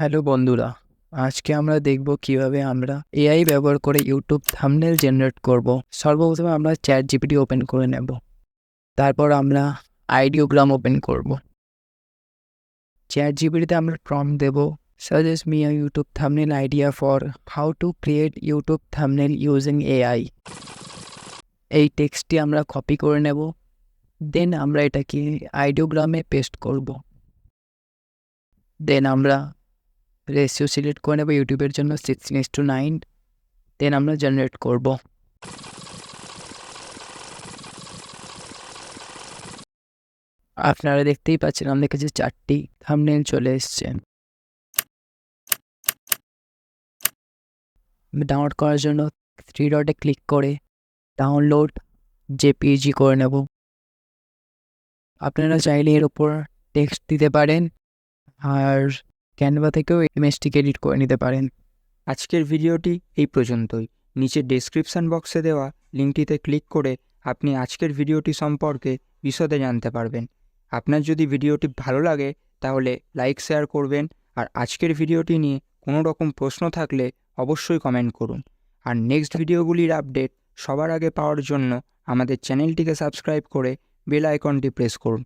Hello বন্ধুরা, আজকে আমরা দেখব কীভাবে আমরা এআই ব্যবহার করে ইউটিউব থাম্বনেল জেনারেট করব। সর্বপ্রথমে আমরা চ্যাট জিপিটি ওপেন করে নেব। তারপর আমরা আইডিওগ্রাম ওপেন করব। চ্যাট জিপিটিতে আমরা prompt Dev suggest me a YouTube thumbnail idea for how to create YouTube thumbnail using AI এই টেক্সটটি আমরা কপি করে নেব দেন আমরা এটাকে আইডিওগ্রামে পেস্ট করব। দেন আমরা রেশিও সিলেক্ট করে নেব, ইউটিউবের জন্য sixteen is to nine then আমরা জেনারেট করব। আপনারা দেখতেই পাচ্ছেন আমাদের কাছে চারটি থামনেল চলে এসছে। ডাউনলোড করার জন্য থ্রি ডটে ক্লিক করে ডাউনলোড জেপিজি করে নেব। আপনারা চাইলে এর উপর টেক্সট দিতে পারেন, আর ক্যানভা থেকেও ইমেজটিকে এডিট করে নিতে পারেন। আজকের ভিডিওটি এই পর্যন্তই। নিচে ডেসক্রিপশন বক্সে দেওয়া লিঙ্কটিতে ক্লিক করে আপনি আজকের ভিডিওটি সম্পর্কে বিশদে জানতে পারবেন। আপনার যদি ভিডিওটি ভালো লাগে, তাহলে লাইক শেয়ার করবেন আর আজকের ভিডিওটি নিয়ে কোনো রকম প্রশ্ন থাকলে অবশ্যই কমেন্ট করুন। আর নেক্সট ভিডিওগুলির আপডেট সবার আগে পাওয়ার জন্য আমাদের চ্যানেলটিকে সাবস্ক্রাইব করে বেল আইকনটি প্রেস করুন।